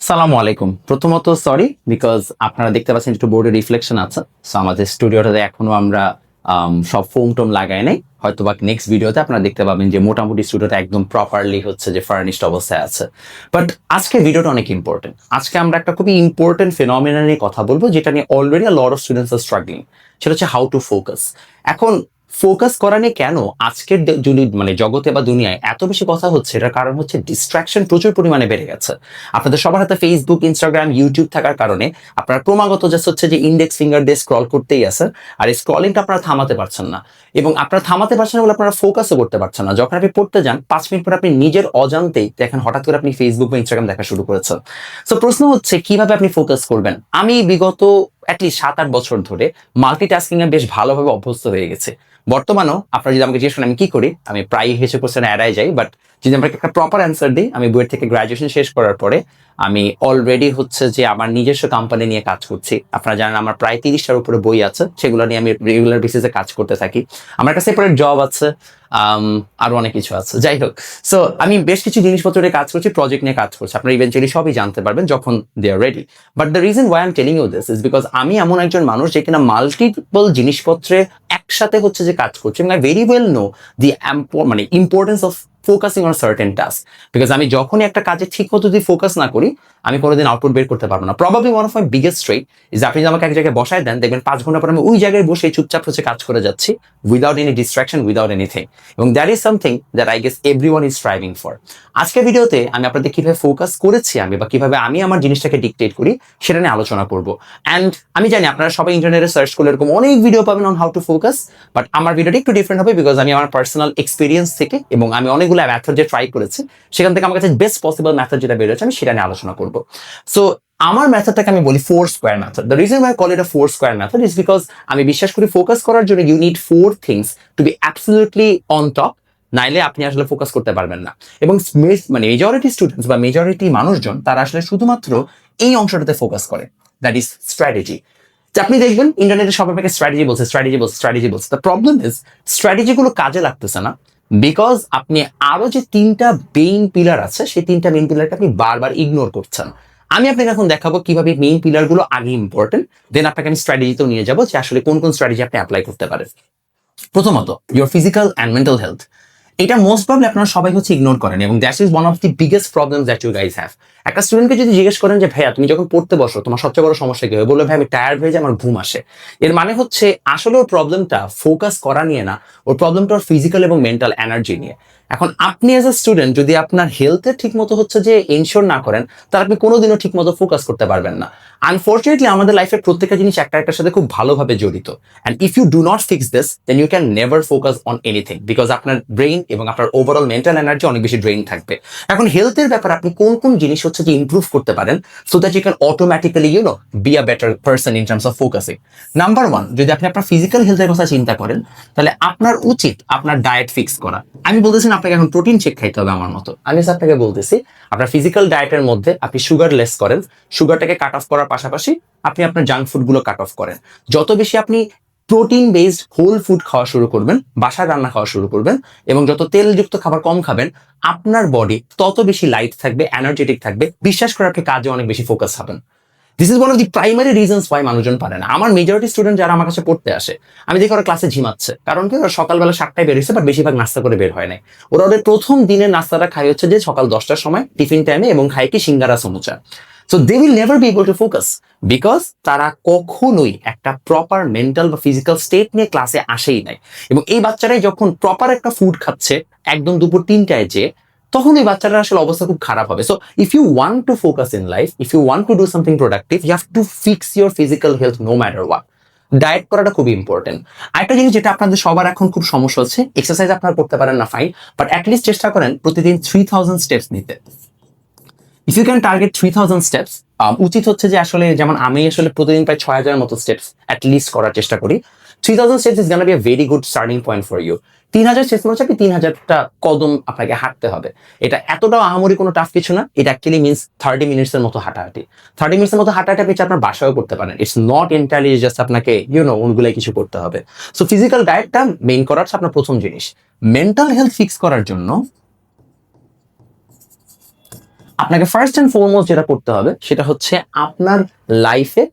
সালামু আলাইকুম। প্রথমত সরি বিকজ আপনারা দেখতে পাচ্ছেন একটু বোর্ডে রিফ্লেকশন আছে। সো আমাদের স্টুডিওটাতে এখনও আমরা আম, সব ফোম টোম লাগাই নাই। হয়তো বা নেক্সট ভিডিওতে আপনারা দেখতে পাবেন যে মোটামুটি স্টুডিওটা একদম প্রপারলি হচ্ছে যে ফার্নিশড অবস্থায় আছে। বাট আজকে ভিডিওটা অনেক ইম্পর্টেন্ট আজকে আমরা একটা খুবই ইম্পর্টেন্ট ফেনোমিনা নিয়ে কথা বলব যেটা নিয়ে already lot of students are struggling সেটা হচ্ছে হাউ টু ফোকাস এখন ফোকাস করা নিয়ে কেন আজকের মানে জগতে বা দুনিয়ায় এত বেশি কথা হচ্ছে, এটার কারণ হচ্ছে ডিস্ট্রাকশন প্রচুর পরিমাণে বেড়ে গেছে। আপনাদের সবার হাতে ফেসবুক ইনস্টাগ্রাম ইউটিউব থাকার কারণে আপনারা ক্রমাগত জাস্ট হচ্ছে যে ইন্ডেক্স ফিঙ্গার দিয়ে স্ক্রল করতেই আছে, আর এই স্ক্রলিংটা আপনারা থামাতে পারছেন না। এবং আপনারা থামাতে পারছেন না বলে আপনারা ফোকাসও করতে পারছেন না। যখন আপনি পড়তে যান, পাঁচ মিনিট পর আপনি নিজের অজান্তেই দেখেন হঠাৎ করে আপনি ফেসবুক বা ইনস্টাগ্রাম দেখা শুরু করেছেন সো প্রশ্ন হচ্ছে, কীভাবে আপনি ফোকাস করবেন? আমি বিগত অ্যাটলিস্ট সাত, আট বছর ধরে মাল্টিটাস্কিংয়ে বেশ ভালোভাবে অভ্যস্ত হয়ে গেছে। বর্তমানেও আপনারা যদি আমাকে জিজ্ঞেস আমি কি করি, আমি প্রায় হেসে কোশ্চেন এড়াই যাই বাট যদি আমাকে একটা প্রপার অ্যান্সার দিই, আমি বইয়ের থেকে গ্রাজুয়েশন শেষ করার পরে আমি অলরেডি হচ্ছে যে আমার নিজস্ব কোম্পানি নিয়ে কাজ করছি। আপনারা জানেন আমার প্রায় তিরিশটার উপরে বই আছে সেগুলো নিয়ে আমি রেগুলার বেসিসে কাজ করতে থাকি। আমার কাছে সেপারেট জব আছে আম, আরও অনেক কিছু আছে। যাই হোক সো আমি বেশ কিছু জিনিসপত্র নিয়ে কাজ করছি প্রজেক্ট নিয়ে কাজ করছি। আপনারা ইভেন্চুয়ালি সবই জানতে পারবেন যখন they are ready but the reason why I'm telling you this is because আমি এমন একজন মানুষ যে কিনা মাল্টিপল জিনিসপত্রে একসাথে হচ্ছে যে কাজ করছি। I very well know the মানে importance of focusing on certain task because আমি যখনই একটা কাজে ঠিক মতো যদি ফোকাস না করি, আমি কোনোদিন আউটপুট বের করতে পারব না। Probably one of my biggest trait is আপনি আমাকে এক জায়গায় বসায় দেন, দেখবেন পাঁচ ঘণ্টা পর আমি ওই জায়গায় বসে চুপচাপ হচ্ছে কাজ করে যাচ্ছি without any distraction without anything এবং that is something that I guess everyone is striving for আজকের ভিডিওতে আমি আপনাদের কীভাবে ফোকাস করেছি আমি বা কীভাবে আমি আমার জিনিসটাকে ডিকটেট করি, সেটা নিয়ে আলোচনা করব। অ্যান্ড আমি জানি আপনারা সবাই ইন্টারনেটে সার্চ করলে এরকম অনেক ভিডিও পাবেন on how to focus but আমার ভিডিওটা একটু ডিফারেন্ট হবে বিকজ আমি আমার পার্সোনাল এক্সপিরিয়েন্স থেকে এবং আমি অনেকগুলো মেথড যে ট্রাই করেছি, সেখান থেকে আমার কাছে বেস্ট পসিবল মেথড যেটা বেরোচ্ছে আমি সেটা নিয়ে আলোচনা করব। সো আমার মেথডটাকে আমি বলি four square method the reason why call a four square method is because আমি বিশ্বাস করি ফোকাস করার জন্য you need four things to be absolutely on top নাইলে আপনি আসলে ফোকাস করতে পারবেন না। এবং মানে মেজরিটি স্টুডেন্টস বা মেজরিটি মানুষজন, তারা আসলে শুধুমাত্র এই অংশটাতে ফোকাস করে। দ্যাট ইজ স্ট্র্যাটেজি আপনি দেখবেন ইন্টারনেটে সব আপনাকে স্ট্র্যাটেজি বলছে স্ট্র্যাটেজি বলছে স্ট্র্যাটেজি বলছে। দ্য প্রবলেম ইজ স্ট্র্যাটেজিগুলো কাজে লাগতেছে না। বিকজ আপনি আরও যে তিনটা মেইন পিলার আছে, সেই তিনটা মেইন পিলারকে আপনি বারবার ইগনোর করছেন। আমি আপনাকে এখন দেখাবো কীভাবে মেইন পিলারগুলো আগে ইম্পর্টেন্ট দেন আপনাকে আমি স্ট্র্যাটেজিতেও নিয়ে যাব যে আসলে কোন কোন স্ট্র্যাটেজি আপনি অ্যাপ্লাই করতে পারেন। প্রথমত your physical and mental health এটা মোস্ট প্রবলি আপনারা সবাই হচ্ছে ইগনোর করেন এবং that is one of the biggest problem that you guys have একটা স্টুডেন্টকে যদি জিজ্ঞেস করেন যে, ভাইয়া, তুমি যখন পড়তে বসো, তোমার সবচেয়ে বড় সমস্যা কি? হয় বলবে, ভাই, আমি টায়ার্ড হয়ে যাই, আমার ঘুম আসে। এর মানে হচ্ছে আসলে ওর প্রবলেমটা ফোকাস করা নিয়ে না, ওর প্রবলেমটা ওর ফিজিক্যাল এবং মেন্টাল এনার্জি নিয়ে। এখন আপনি এজ এ স্টুডেন্ট যদি আপনার হেলথের ঠিক মতো হচ্ছে যে এনশোর না করেন, তাহলে আপনি কোনোদিনও ঠিক মতো ফোকাস করতে পারবেন না। আনফর্চুনেটলি আমাদের লাইফের প্রত্যেকটা জিনিস একটা একটার সাথে খুব ভালোভাবে জড়িত। And if you do not fix this then you can never focus on anything because আপনার ব্রেইন এবং আপনার ওভারঅল মেন্টাল এনার্জি অনেক বেশি ড্রেইন থাকবে। এখন হেলথের ব্যাপারে আপনি কোন কোন জিনিস হচ্ছে যে ইমপ্রুভ করতে পারেন so that you can automatically you know be a better person in terms of focusing number one যদি আপনি আপনার ফিজিক্যাল হেলথের কথা চিন্তা করেন, তাহলে আপনার উচিত আপনার ডায়েট ফিক্স করা। আমি বলতেছি না আপনাকে এখন প্রোটিন চেক খাইতে হবে আমার মতো। আমি just আপনাকে বলতেছি, আপনার ফিজিক্যাল ডায়েটের মধ্যে আপনি সুগার লেস করেন সুগারটাকে কাট অফ করার পাশাপাশি আপনি আপনার জাঙ্ক ফুডগুলো কাট অফ করেন। যত বেশি আপনি প্রোটিন বেসড হোল ফুড খাওয়া শুরু করবেন বাসার রান্না খাওয়া শুরু করবেন, এবং যত তেলযুক্ত খাবার কম খাবেন, আপনার বডি তত বেশি লাইট থাকবে এনার্জেটিক থাকবে, বিশ্বাস করে আপনি কাজে অনেক বেশি ফোকাস হবেন। This is one of the primary reasons why মানুষজন পারে না। আমার মেজরিটি স্টুডেন্ট যারা আমার কাছে পড়তে আসে, আমি দেখি ওরা ক্লাসে ঝিমাচ্ছে। কারণ কি, ওরা সকালবেলা সাতটায় বের হয়েছে বাট বেশিরভাগ নাস্তা করে বের হয় নাই। ওরা ওদের প্রথম দিনের নাস্তাটা খাই হচ্ছে যে সকাল দশটার সময়, টিফিন টাইমে এবং খায় কি singara, samucha. So they will never be able to focus because তারা কখনোই একটা প্রপার মেন্টাল বা ফিজিক্যাল স্টেট নিয়ে ক্লাসে আসেই নাই। এবং এই বাচ্চারাই যখন প্রপার একটা ফুড খাচ্ছে, একদম দুপুর তিনটায় যে তখন এই বাচ্চাটার আসলে অবস্থা খুব খারাপ হবে। So if you want to focus in life if you want to do something productive you have to fix your physical health no matter what diet করাটা খুবই ইম্পর্টেন্ট আরেকটা জিনিস যেটা আপনাদের সবার এখন খুব সমস্যা হচ্ছে এক্সারসাইজ আপনারা করতে পারেন না ফাইন বাট অ্যাটলিস্ট চেষ্টা করেন প্রতিদিন থ্রি থাউজেন্ড স্টেপস নিতে। If you can target three thousand steps উচিত হচ্ছে যে আসলে যেমন আমি আসলে প্রতিদিন প্রায় ছয় হাজার মতো স্টেপস অ্যাটলিস্ট করার চেষ্টা করি। Three thousand steps is gonna be a very good starting point for you তিন হাজার স্টেপস মানে হচ্ছে তিন হাজারটা কদম আপনাকে হাঁটতে হবে। এটা এতটাও আহামরি কোনো টাফ কিছু না, এটা অ্যাকচুয়ালি মিনস থার্টি মিনিটস এর মতো হাঁটাহাঁটি। থার্টি মিনিটস এর মতো হাঁটাহাঁটি আপনি আপনার বাসায়ও করতে পারেন। ইটস নট এন্টারলি জাস্ট আপনাকে ইউ নো ওনগুলাই কিছু করতে হবে। সো ফিজিক্যাল ডায়েটটা মেইন করার আপনার প্রথম জিনিস। মেন্টাল হেলথ ফিক্স করার জন্য আপনাকে ফার্স্ট অ্যান্ড ফরমোস্ট যেটা করতে হবে, সেটা হচ্ছে আপনার লাইফে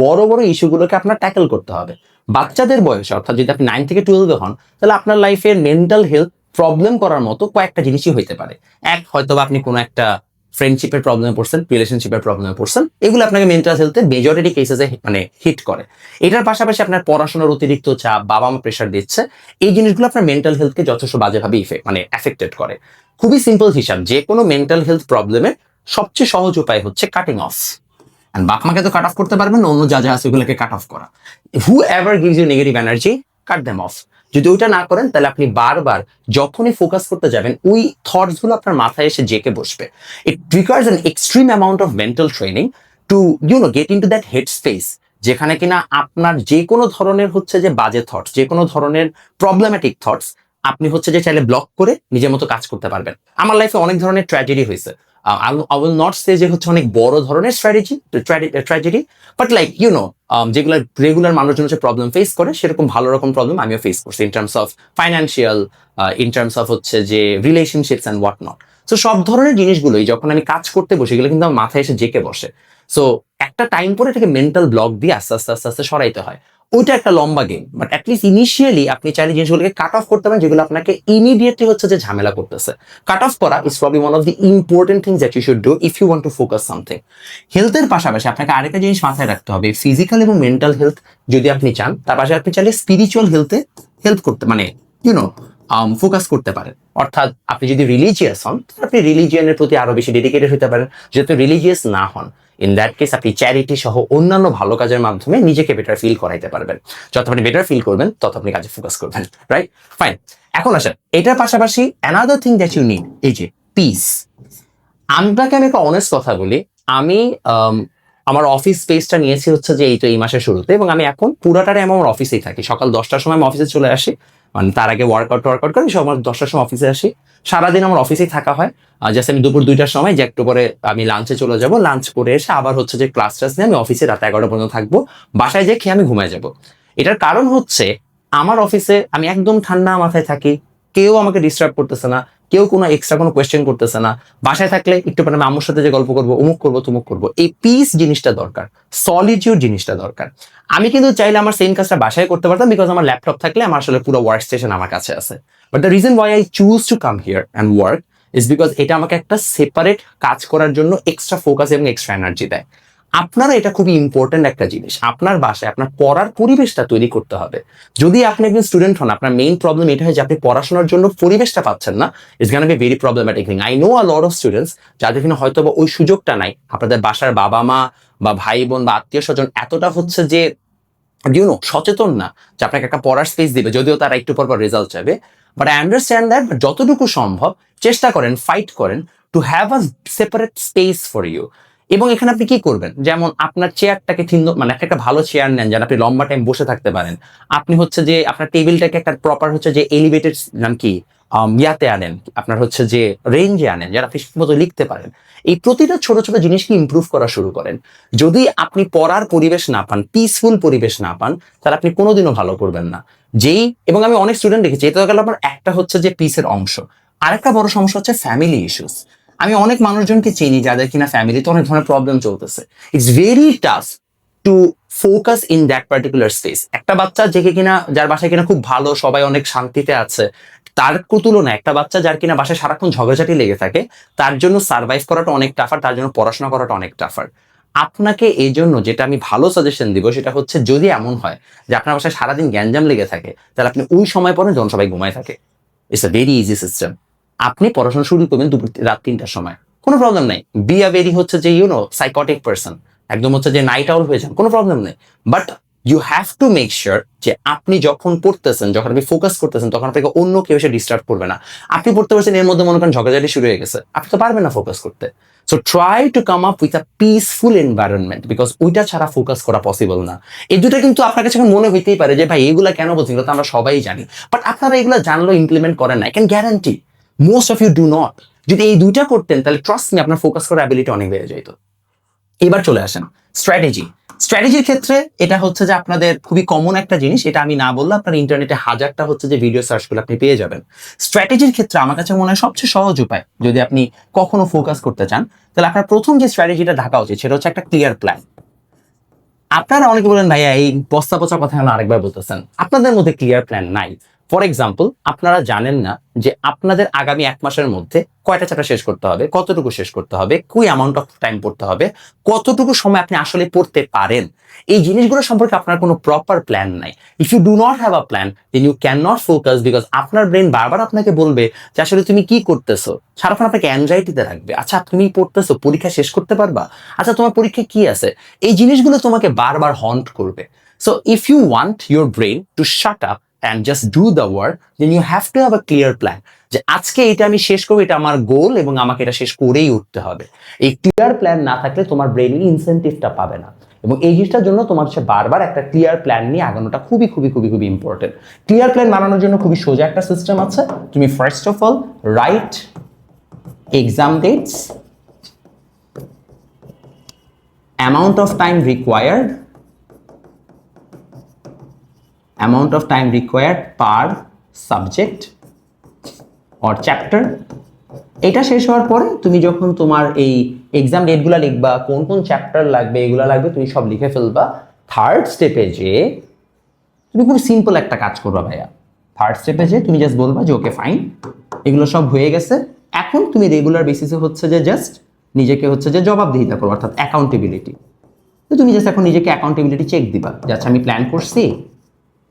বড় বড় ইস্যুগুলোকে আপনার ট্যাকেল করতে হবে। বাচ্চাদের বয়সে, অর্থাৎ যদি আপনি নাইন থেকে টুয়েলভে হন, তাহলে আপনার লাইফের মেন্টাল হেলথ প্রবলেম করার মতো কয়েকটা জিনিসই হইতে পারে। এক হয়তো আপনি কোনো একটা ফ্রেন্ডশিপের প্রবলেমে পড়ছেন রিলেশনশিপের প্রবলেমে পড়ছেন, এগুলো আপনাকে মেন্টাল হেলথে মেজরিটি কেসেসে মানে হিট করে। এটার পাশাপাশি আপনার পড়াশোনার অতিরিক্ত চাপ বাবা মা প্রেশার দিচ্ছে, এই জিনিসগুলো আপনার মেন্টাল হেলথকে যথেষ্ট বাজেভাবে ইফেক্ট মানে এফেক্টেড করে। খুবই সিম্পল হিসাব যে কোনো মেন্টাল হেলথ প্রবলেমের সবচেয়ে সহজ উপায় হচ্ছে কাটিং অফ অ্যান্ড বাপ মাকে তো কাট অফ করতে পারবেন অন্য যা যা আছে ওগুলোকে কাট অফ করা। Whoever gives you negative energy cut them off যদি ওইটা না করেন, তাহলে আপনি বারবার যখনই ফোকাস করতে যাবেন, ওই থটসগুলো আপনার মাথায় এসে জেকে বসবে। It requires an extreme amount of mental training to you know get into that head space যেখানে কিনা আপনার যে কোনো ধরনের হচ্ছে যে বাজে থটস যে কোনো ধরনের প্রবলেম্যাটিক থটস আপনি হচ্ছে যে চাইলে ব্লক করে নিজের মতো কাজ করতে পারবেন। আমার লাইফে অনেক ধরনের ট্র্যাজেডি হয়েছে। আই উইল নট সে যে হচ্ছে অনেক বড় ধরনের strategy tragedy but like you know যেগুলো রেগুলার মানুষজন হচ্ছে প্রবলেম ফেস করে, সেরকম ভালো রকম প্রবলেম আমিও ফেস করছি in terms of financial in terms of হচ্ছে যে relationships and what not so সব ধরনের জিনিসগুলোই যখন আমি কাজ করতে বসি, এগুলো কিন্তু আমার মাথায় এসে জেকে বসে। সো একটা টাইম পরে এটাকে মেন্টাল ব্লক দিয়ে আস্তে আস্তে আস্তে আস্তে সরাইতে হয়। ওইটা একটা লম্বা গেম বাট অ্যাটলিস্ট ইনিশিয়ালি আপনি চাইলে জিনিসগুলোকে কাট অফ করতে পারেন, যেগুলো আপনাকে ইমিডিয়েটলি হচ্ছে যে ঝামেলা করতেছে। কাট অফ করা is probably one of the important things that you should do if you want to focus something হেলথের পাশাপাশি আপনাকে আরেকটা জিনিস মাথায় রাখতে হবে ফিজিক্যাল এবং মেন্টাল হেলথ যদি আপনি চান, তার পাশে আপনি চাইলে স্পিরিচুয়াল হেলথে হেল্প করতে মানে ইউনো ফোকাস করতে পারেন। অর্থাৎ আপনি যদি রিলিজিয়াস হন, আপনি রিলিজিয়ানের প্রতি আরও বেশি ডেডিকেটেড হতে পারেন, যেহেতু রিলিজিয়াস না হন। ইন দ্যাট কেস আপনি চ্যারিটি সহ অন্যান্য ভালো কাজের মাধ্যমে নিজেকে বেটার ফিল করাইতে পারবেন। যত আপনি বেটার ফিল করবেন তত আপনি কাজে ফোকাস করবেন রাইট ফাইন এখন আসেন এটার পাশাপাশি another thing that you need এই যে পিস আপনাকে আমি একটা অনেস্ট কথা বলি আমি um, আমার অফিস স্পেসটা নিয়েছি হচ্ছে যে এই তো এই মাসের শুরুতে এবং আমি এখন পুরাটারে আমি আমার অফিসেই থাকি। সকাল দশটার সময় আমি অফিসে চলে আসি। মানে তার আগে ওয়ার্কআউট ওয়ার্কআউট করি সব আমার দশটার সময় অফিসে আসি। সারাদিন আমার অফিসেই থাকা হয়। জাস্ট আমি দুপুর দুইটার সময়, যে একটু পরে আমি লাঞ্চে চলে যাব। লাঞ্চ করে এসে আবার হচ্ছে যে ক্লাস টাস নিয়ে আমি অফিসে রাত এগারোটা পর্যন্ত থাকব। বাসায় যেয়ে খেয়ে আমি ঘুমায় যাব। এটার কারণ হচ্ছে, আমার অফিসে আমি একদম ঠান্ডা মাথায় থাকি। কেউ আমাকে ডিস্টার্ব করতেছে না। কেউ কোনো এক্সট্রা কোনো কোয়েশ্চেন করতেছে না। বাসায় থাকলে একটু পরে আমি আম্মুর সাথে যে গল্প করব, অমুক করব, তুমুক করব, এই পিস জিনিসটা দরকার সলিটিউড জিনিসটা দরকার। আমি কিন্তু চাইলে আমার সেম কাজটা বাসায় করতে পারতাম বিকজ আমার ল্যাপটপ থাকলে আমার আসলে পুরো ওয়ার্ক স্টেশন আমার কাছে আছে। But the reason why I choose to come here and work is because এটা আমাকে একটা সেপারেট কাজ করার জন্য এক্সট্রা ফোকাস এবং এক্সট্রা এনার্জি দেয়। আপনারা এটা খুবই ইম্পর্টেন্ট একটা জিনিস। আপনার বাসায় আপনার পড়ার পরিবেশটা তৈরি করতে হবে। যদি আপনি একজন স্টুডেন্ট হন, আপনার মেইন প্রবলেম এটা হয় যে আপনি পড়াশোনার জন্য পরিবেশটা পাচ্ছেন না it's gonna be very problematic thing I know a lot of students যাদের কিনা হয়তো বা ওই সুযোগটা নাই, আপনাদের বাসার বাবা মা বা ভাই বোন বা আত্মীয় স্বজন এতটা হচ্ছে যে ইউনো সচেতন না যে আপনাকে একটা পড়ার স্পেস দিবে, যদিও তারা একটু পর পর রেজাল্ট চাইবে। বাট আই আন্ডারস্ট্যান্ড দ্যাট যতটুকু সম্ভব চেষ্টা করেন ফাইট করেন to have a separate space for you এবং এখানে আপনি কি করবেন? যেমন আপনার চেয়ারটাকে ঠিক মানে একটা একটা ভালো চেয়ার নেন যেন আপনি লম্বা টাইম বসে থাকতে পারেন। আপনি হচ্ছে যে আপনার টেবিলটাকে একটা প্রপার হচ্ছে যে এলিভেটেড নাম কি? ইয়াতে আনেন। আপনার হচ্ছে যে রেঞ্জে আনেন, যারা আপনি মতো লিখতে পারেন। এই প্রতিটা ছোট ছোট জিনিসকে ইমপ্রুভ করা শুরু করেন। যদি আপনি পড়ার পরিবেশ না পান পিসফুল পরিবেশ না পান, তাহলে আপনি কোনোদিনও ভালো করবেন না। যেই, এবং আমি অনেক স্টুডেন্ট দেখেছি, এটা গেল আমার একটা হচ্ছে যে পিসের অংশ। আরেকটা বড় সমস্যা হচ্ছে ফ্যামিলি ইস্যুস আমি অনেক মানুষজনকে চিনি যাদের কিনা ফ্যামিলিতে অনেক ধরনের প্রবলেম চলতেছে। It's very tough to focus in that particular space একটা বাচ্চা যে কিনা, যার বাসায় কিনা খুব ভালো, সবাই অনেক শান্তিতে আছে, তার তুলনায় একটা বাচ্চা যার কিনা বাসায় সারাক্ষণ ঝগড়াঝাটি লেগে থাকে, তার জন্য সার্ভাইভ করাটা অনেক টাফার তার জন্য পড়াশোনা করাটা অনেক টাফার আপনাকে এই জন্য যেটা আমি ভালো সাজেশন দিব, সেটা হচ্ছে যদি এমন হয় যে আপনার বাসায় সারাদিন গ্যাঞ্জাম লেগে থাকে, তাহলে আপনি ওই সময় পরে যখন ঘুমায় থাকে। It's a very easy system আপনি পড়াশোনা শুরু করবেন দুপুর রাত তিনটার সময়। কোনো প্রবলেম নেই। বি আ ভেরি হচ্ছে যে ইউনো সাইকটিক পার্সন একদম হচ্ছে যে নাইট আউল হয়ে যান। কোনো প্রবলেম নেই। But you have to make sure যে, আপনি যখন পড়তেছেন, যখন আপনি ফোকাস করতেছেন, তখন আপনাকে অন্য কেউ এসে ডিস্টার্ব করবে না। আপনি পড়তে পারছেন, এর মধ্যে মনে করেন ঝগড়াঝাটি শুরু হয়ে গেছে। আপনি তো পারবেন না ফোকাস করতে। So try to come up with a peaceful environment because ওইটা ছাড়া ফোকাস করা পসিবল না। এই দুটো কিন্তু আপনার কাছে মনে হইতেই পারে যে, ভাই, এগুলা কেন বলছি আমরা সবাই জানি। বাট আপনারা এগুলো জানলেও ইমপ্লিমেন্ট করেন না I can guarantee most of you do not যদি এই দুইটা করতেন, তাহলে ট্রাস্ট নিয়ে আপনার ফোকাস করার অ্যাবিলিটি অনেক বেড়ে যেত এবার চলে আসেন স্ট্র্যাটেজি স্ট্র্যাটেজির ক্ষেত্রে এটা হচ্ছে যে আপনাদের খুবই কমন একটা জিনিস, এটা আমি না বললে আপনার ইন্টারনেটে হাজারটা হচ্ছে যে ভিডিও সার্চ করলে আপনি পেয়ে যাবেন। স্ট্র্যাটেজির ক্ষেত্রে আমার কাছে মনে হয় সবচেয়ে সহজ উপায়, যদি আপনি কখনো ফোকাস করতে চান, তাহলে আপনার প্রথম যে স্ট্র্যাটেজিটা ঢাকা উচিত, সেটা হচ্ছে একটা ক্লিয়ার প্ল্যান আপনারা অনেকে বলেন, ভাইয়া, এই বস্তা পচা কথা আরেকবার বলতেছেন। আপনাদের মধ্যে ক্লিয়ার প্ল্যান নাই। ফর এক্সাম্পল আপনারা জানেন না যে আপনাদের আগামী এক মাসের মধ্যে কয়টা চ্যাপ্টার শেষ করতে হবে, কতটুকু শেষ করতে হবে কুই অ্যামাউন্ট অফ টাইম পড়তে হবে, কতটুকু সময় আপনি আসলে পড়তে পারেন। এই জিনিসগুলো সম্পর্কে আপনার কোনো প্রপার প্ল্যান নাই। If you do not have a plan then you can not focus because আপনার ব্রেন বারবার আপনাকে বলবে যে আসলে তুমি কি করতেছো? সারাক্ষণ আপনাকে অ্যাংজাইটিতে রাখবে। আচ্ছা তুমি পড়তেছো, পরীক্ষা শেষ করতে পারবা? আচ্ছা তোমার পরীক্ষা কি আছে? এই জিনিসগুলো তোমাকে বারবার হন্ট করবে। So if you want your brain to shut up and just do the work then you have to have a clear plan যে আজকে এটা আমি শেষ করব, এটা আমার গোল এবং আমাকে এটা শেষ করেই উঠতে হবে। এই ক্লিয়ার প্ল্যান না থাকলে তোমার ব্রেনের ইনসেন্টিভটা পাবে না। এবং এই জিনিসটার জন্য তোমার হচ্ছে বারবার একটা ক্লিয়ার প্ল্যান নিয়ে আগানোটা খুবই খুবই খুবই খুবই ইম্পর্টেন্ট ক্লিয়ার প্ল্যান বানানোর জন্য খুবই সোজা একটা সিস্টেম আছে। তুমি first of all write exam dates amount of time required amount of time required per subject or chapter. এটা শেষ হওয়ার পরে তুমি যখন তোমার এই এক্সাম ডেটগুলো লিখবা, কোন কোন চ্যাপ্টার লাগবে, এগুলো লাগবে, তুমি সব লিখে ফেলবা। থার্ড স্টেপে যে তুমি খুব সিম্পল একটা কাজ করবা ভাইয়া। থার্ড স্টেপে যে তুমি জাস্ট বলবা যে ওকে ফাইন এগুলো সব হয়ে গেছে। এখন তুমি রেগুলার বেসিসে হচ্ছে যে জাস্ট নিজেকে হচ্ছে যে জবাবদিহিতা করো অর্থাৎ অ্যাকাউন্টেবিলিটি তো তুমি জাস্ট এখন নিজেকে অ্যাকাউন্টেবিলিটি চেক দিবা। যে আচ্ছা আমি প্ল্যান করছি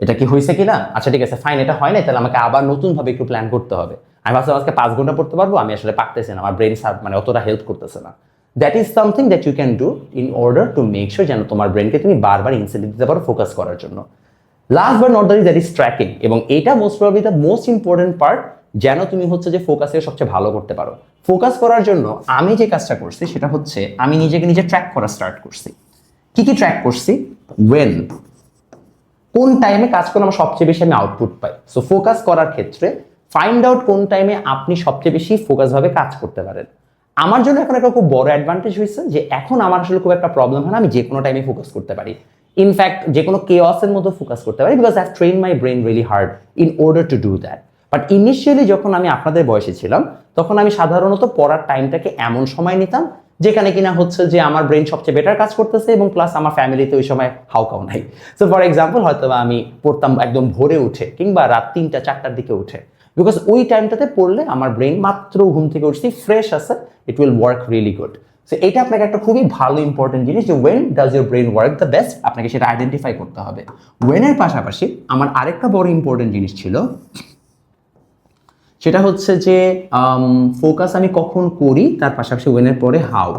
এটা কি হয়েছে কিনা? আচ্ছা ঠিক আছে ফাইন এটা হয় না তাহলে আমাকে আবার নতুনভাবে একটু প্ল্যান করতে হবে। আমি ভাবছিলাম আজকে পাঁচ ঘণ্টা পড়তে পারব, আমি আসলে পারতেছি না, আমার ব্রেন মানে অতটা হেল্প করতেছে না। That is something that you can do in order to make sure যেন তোমার ব্রেনকে তুমি বারবার ইনসেন্টিভ দিতে পারো ফোকাস করার জন্য। Last but not that is that is tracking এবং এটা most probably the most important part যেন তুমি হচ্ছে যে ফোকাসে সবচেয়ে ভালো করতে পারো। ফোকাস করার জন্য আমি যে কাজটা করছি, সেটা হচ্ছে আমি নিজেকে নিজে ট্র্যাক করা স্টার্ট করছি। কি কি ট্র্যাক করছি? ওয়েন কোন টাইমে কাজ করলে আমার সবচেয়ে বেশি আমি আউটপুট পাই? সো ফোকাস করার ক্ষেত্রে ফাইন্ড আউট কোন টাইমে আপনি সবচেয়ে বেশি ফোকাসভাবে কাজ করতে পারেন। আমার জন্য এখন একটা খুব বড় অ্যাডভান্টেজ হয়েছে যে এখন আমার আসলে খুব একটা প্রবলেম হয় না, আমি যে কোনো টাইমে ফোকাস করতে পারি। ইনফ্যাক্ট যে কোনো কেওয়াসের মধ্যে ফোকাস করতে পারি because I train my brain really hard in order to do that but initially যখন আমি আপনাদের বয়সে ছিলাম, তখন আমি সাধারণত পড়ার টাইমটাকে এমন সময় নিতাম যেখানে কিনা হচ্ছে যে আমার ব্রেন সবচেয়ে বেটার কাজ করতেছে এবং প্লাস আমার ফ্যামিলিতে ওই সময় হাউকাও নাই। সো ফর এক্সাম্পল হয়তো আমি পড়তাম একদম ভোরে উঠে কিংবা রাত তিনটা, চারটার দিকে উঠে। বিকজ ওই টাইমটাতে পড়লে আমার ব্রেন মাত্র ঘুম থেকে উঠছি ফ্রেশ আছে it will work really good so এটা আপনাকে একটা খুবই ভালো ইম্পর্টেন্ট জিনিস যে when does your brain work the best আপনাকে সেটা আইডেন্টিফাই করতে হবে। ওয়েনের পাশাপাশি আমার আরেকটা বড় ইম্পর্টেন্ট জিনিস ছিল সেটা হচ্ছে যে ফোকাস আমি কখন করি, তার পাশাপাশি ওয়েনের পরে হাউ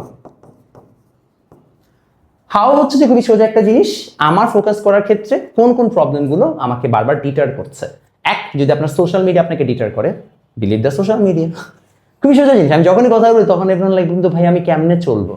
হাউ হচ্ছে যে খুবই সোজা একটা জিনিস, আমার ফোকাস করার ক্ষেত্রে কোন কোন প্রবলেমগুলো আমাকে বারবার ডিটার করছে। এক, যদি আপনার সোশ্যাল মিডিয়া আপনাকে ডিটার করে বিলিভ দ্য সোশ্যাল মিডিয়া খুবই সোজা জিনিস, আমি যখনই কথা বলি তখন এভরিওয়ান লাইক কিন্তু ভাই, আমি কেমনে চলবো?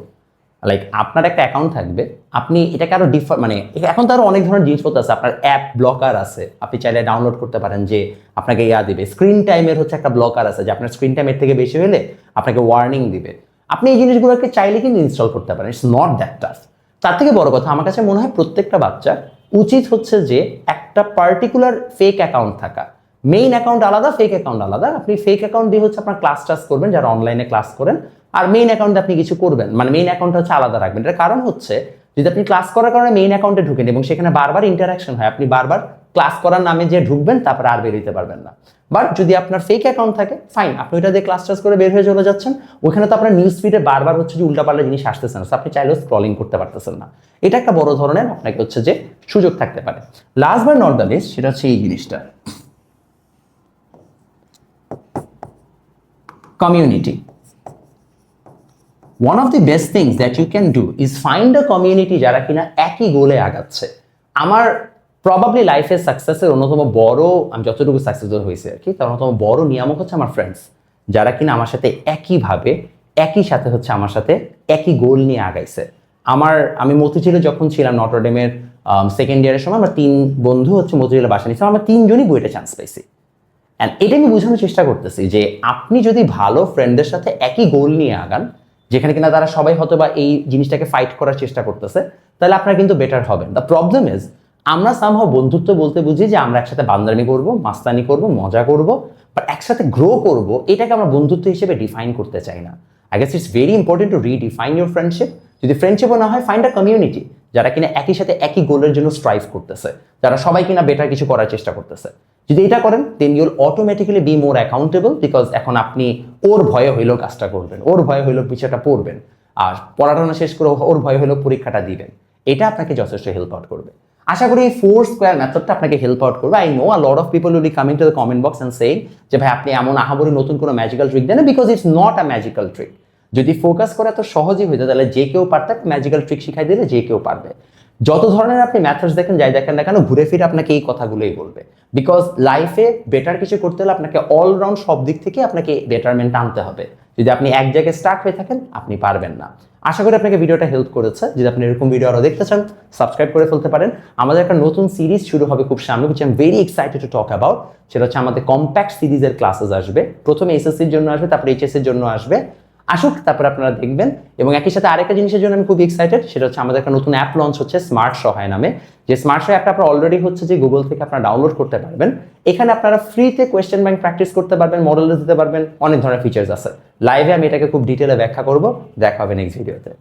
লাইক আপনার একটা অ্যাকাউন্ট থাকবে, আপনি এটাকে আরও ডিফার মানে এখন তো আরও অনেক ধরনের জিনিসপত্র আছে। আপনার অ্যাপ ব্লকার আছে। আপনি চাইলে ডাউনলোড করতে পারেন যে আপনাকে ইয়া দিবে। স্ক্রিন টাইমের হচ্ছে একটা ব্লকার আছে, যে আপনার স্ক্রিন টাইমের থেকে বেশি হলে আপনাকে ওয়ার্নিং দিবে। আপনি এই জিনিসগুলোকে চাইলে কিন্তু ইনস্টল করতে পারেন। ইটস নট দ্যাট টাফ তার থেকে বড় কথা, আমার কাছে মনে হয় প্রত্যেকটা বাচ্চা উচিত হচ্ছে যে একটা পার্টিকুলার ফেক অ্যাকাউন্ট থাকা। মেইন অ্যাকাউন্ট আলাদা ফেক অ্যাকাউন্ট আলাদা। আপনি ফেক অ্যাকাউন্ট দিয়ে হচ্ছে আপনার ক্লাস টাস করবেন, যারা অনলাইনে ক্লাস করেন। আর মেইন অ্যাকাউন্টে আপনি কিছু করবেন। মানে মেইন অ্যাকাউন্টটা হচ্ছে আলাদা রাখবেন। এটার কারণ হচ্ছে, যদি আপনি ক্লাস করার কারণে মেইন অ্যাকাউন্টে ঢুকেন এবং সেখানে বারবার ইন্টারাকশন হয়, আপনি বারবার ক্লাস করার নামে যে ঢুকবেন, তারপরে আর বেরোতে পারবেন না। বাট যদি আপনার ফেক অ্যাকাউন্ট থাকে ফাইন আপনি ওইটা দিয়ে ক্লাস টাস করে বের হয়ে চলে যাচ্ছেন। ওখানে তো আপনার নিউজ ফিডে বারবার হচ্ছে যে উল্টাপাল্টা জিনিস আসতেছে না। আপনি চাইলেও স্ক্রলিং করতে পারতেছেন না। এটা একটা বড় ধরনের আপনাকে হচ্ছে যে সুযোগ থাকতে পারে। Last by not the list সেটা হচ্ছে এই জিনিসটা। Community one of the best things that you can do is find a community যারা কিনা একই গোলে আগাচ্ছে। আমার প্রবাবলি লাইফের সাকসেসের অন্যতম বড়, আমি যতটুকু সাকসেসফুল হয়েছে আর কি, তার অন্যতম বড় নিয়ামক হচ্ছে আমার ফ্রেন্ডস যারা কিনা আমার সাথে একইভাবে, একই সাথে হচ্ছে আমার সাথে একই গোল নিয়ে আগাইছে। আমার, আমি মতিঝিলে যখন ছিলাম নটরডেমের সেকেন্ড ইয়ারের সময়, আমার তিন বন্ধু হচ্ছে মতিঝিলে বাসা নিয়েছিলাম, আমরা তিনজনই বইটা চান্স পাইছি। অ্যান্ড এটা আমি বোঝানোর চেষ্টা করতেছি যে আপনি যদি ভালো ফ্রেন্ডদের সাথে একই গোল নিয়ে আগান যেখানে কিনা তারা সবাই হয়তো বা এই জিনিসটাকে ফাইট করার চেষ্টা করতেছে, তাহলে আপনারা কিন্তু বেটার হবেন। দ্য প্রবলেম ইজ আমরা সামহাও বন্ধুত্ব বলতে বুঝি যে আমরা একসাথে বান্দানি করব, মাস্তানি করব, মজা করব বাট একসাথে গ্রো করব, এটাকে আমরা বন্ধুত্ব হিসেবে ডিফাইন করতে চাই না। I guess it's very important to redefine your friendship যদি ফ্রেন্ডশিপও না হয় ফাইন্ড আ কমিউনিটি যারা কিনা একই সাথে একই গোলের জন্য স্ট্রাইভ করতেছে, যারা সবাই কিনা বেটার কিছু করার চেষ্টা করতেছে। যদি এটা করেন দেন you'll automatically be more accountable because এখন আপনি ওর ভয়ে হইলেও কাজটা করবেন, ওর ভয়ে হইলেও পিছাটা পড়বেন, আর পড়াশোনা শেষ করে ওর ভয়ে হলেও পরীক্ষাটা দিবেন। এটা আপনাকে যথেষ্ট হেল্প আউট করবে। আশা করি এই ফোর স্কোয়ার মেথডটা আপনাকে হেল্প আউট করবে। I know a lot of people will coming to the comment box and saying যে, ভাই, আপনি এমন আহাবরি নতুন কোনো magical trick then because it's not a magical trick যদি ফোকাস করে এত সহজই হইতো তাহলে যে কেউ পারতে ম্যাজিক্যাল ট্রিক শিখাই দিলে যে কেউ পারবে। যত ধরনের আপনি ম্যাথডস দেখেন, যাই দেখেন না কেন, ঘুরে ফিরে আপনাকে এই কথাগুলোই বলবে। বিকজ লাইফে বেটার কিছু করতে হলে আপনাকে অলরাউন্ড সব দিক থেকে আপনাকে বেটারমেন্ট আনতে হবে। যদি আপনি এক জায়গায় স্টার্ট হয়ে থাকেন, আপনি পারবেন না। আশা করি আপনাকে ভিডিওটা হেল্প করেছে। যদি আপনি এরকম ভিডিও আরও দেখতে চান সাবস্ক্রাইব করে ফেলতে পারেন। আমাদের একটা নতুন সিরিজ শুরু হবে খুব সামনে, which I very excited to talk about সেটা হচ্ছে আমাদের কম্প্যাক্ট সিরিজের ক্লাসেস আসবে। প্রথমে এসএসসির জন্য আসবে, তারপরে এইচএসসির জন্য আসবে। আসুক, তারপর আপনারা দেখবেন। এবং একই সাথে আরেকটা জিনিসের জন্য আমি খুব এক্সাইটেড সেটা হচ্ছে আমাদের একটা নতুন অ্যাপ লঞ্চ হচ্ছে স্মার্ট সহায় নামে। যে স্মার্ট সহায় অ্যাপটা আপনার অলরেডি হচ্ছে যে গুগল থেকে আপনারা ডাউনলোড করতে পারবেন। এখানে আপনারা ফ্রিতে কোয়েশ্চেন ব্যাংক প্র্যাকটিস করতে পারবেন মডেল দিতে পারবেন, অনেক ধরনের ফিচার্স আছে। লাইভে আমি এটাকে খুব ডিটেলে ব্যাখ্যা করব। দেখা হবে নেক্সট ভিডিওতে